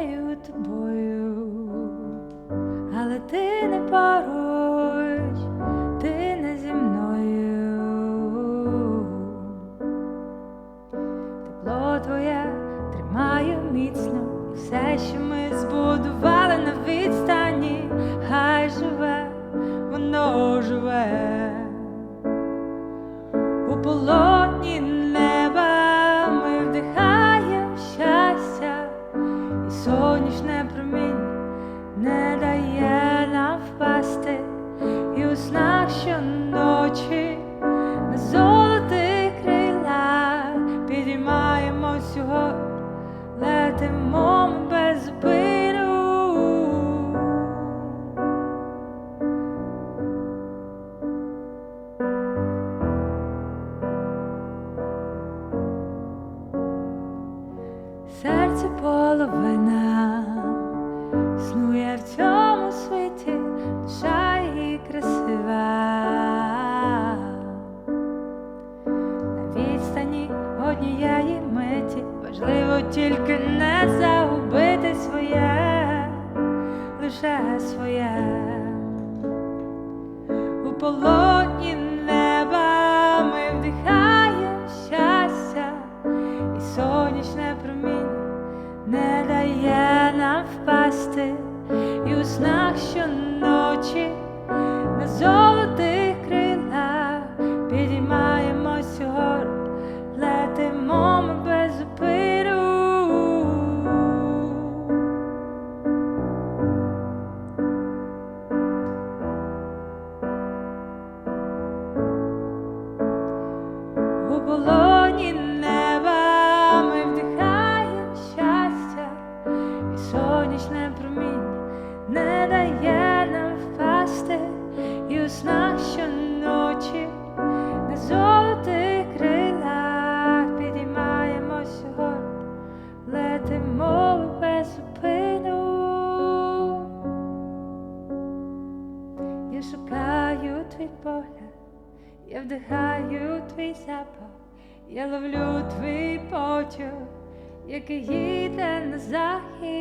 тією тобою, але ти не поруч, ти не зі мною, тепло твоє тримаю міцно, і все, що ми збудували на відстані, хай живе, воно живе. У полоні. Летимо без зупину. Серце половина снує в цьому світі, душа її красива. На відстані однієї миті важливо тільки не загубити своє, лише своє. У полотні неба ми вдихаємо щастя, і сонячне промінь не дає нам впасти, і у снах щоночі Шукаю твій погляд. Я вдихаю твій запах, я ловлю твій потяг, який їде на захід.